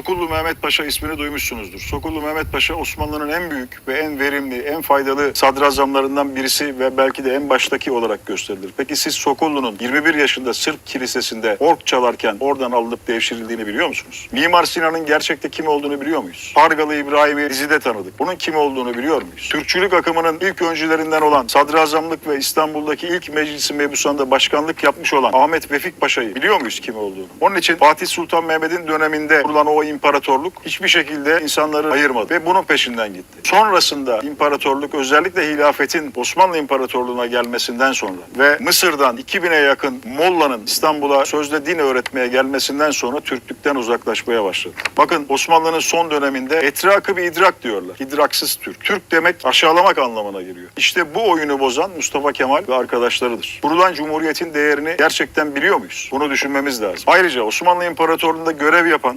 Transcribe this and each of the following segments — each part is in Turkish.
Sokullu Mehmet Paşa ismini duymuşsunuzdur. Sokullu Mehmet Paşa Osmanlı'nın en büyük ve en verimli, en faydalı sadrazamlarından birisi ve belki de en baştaki olarak gösterilir. Peki siz Sokullu'nun 21 yaşında Sırp Kilisesi'nde ork çalarken oradan alınıp devşirildiğini biliyor musunuz? Mimar Sinan'ın gerçekte kim olduğunu biliyor muyuz? Pargalı İbrahim'i dizide tanıdık. Bunun kim olduğunu biliyor muyuz? Türkçülük akımının ilk öncülerinden olan sadrazamlık ve İstanbul'daki ilk meclisi mebusanda başkanlık yapmış olan Ahmet Vefik Paşa'yı biliyor muyuz kim olduğunu? Onun için Fatih Sultan Mehmet'in döneminde kurulan o imparatorluk hiçbir şekilde insanları ayırmadı ve bunun peşinden gitti. Sonrasında imparatorluk özellikle hilafetin Osmanlı İmparatorluğu'na gelmesinden sonra ve Mısır'dan 2000'e yakın Molla'nın İstanbul'a sözde din öğretmeye gelmesinden sonra Türklükten uzaklaşmaya başladı. Bakın Osmanlı'nın son döneminde etrakı bir idrak diyorlar. İdraksız Türk. Türk demek aşağılamak anlamına geliyor. İşte bu oyunu bozan Mustafa Kemal ve arkadaşlarıdır. Kurulan Cumhuriyet'in değerini gerçekten biliyor muyuz? Bunu düşünmemiz lazım. Ayrıca Osmanlı İmparatorluğu'nda görev yapan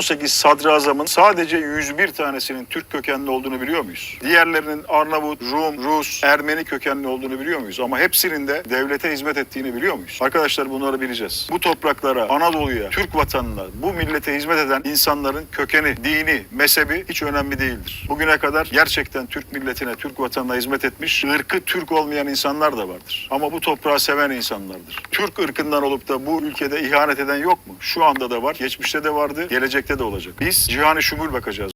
218 sadrazamın sadece 101 tanesinin Türk kökenli olduğunu biliyor muyuz? Diğerlerinin Arnavut, Rum, Rus, Ermeni kökenli olduğunu biliyor muyuz? Ama hepsinin de devlete hizmet ettiğini biliyor muyuz? Arkadaşlar bunları bileceğiz. Bu topraklara, Anadolu'ya, Türk vatanına, bu millete hizmet eden insanların kökeni, dini, mezhebi hiç önemli değildir. Bugüne kadar gerçekten Türk milletine, Türk vatanına hizmet etmiş, ırkı Türk olmayan insanlar da vardır. Ama bu toprağı seven insanlardır. Türk ırkından olup da bu ülkede ihanet eden yok mu? Şu anda da var, geçmişte de vardı, gelecekte de olacak. Biz cihanı şumul bakacağız.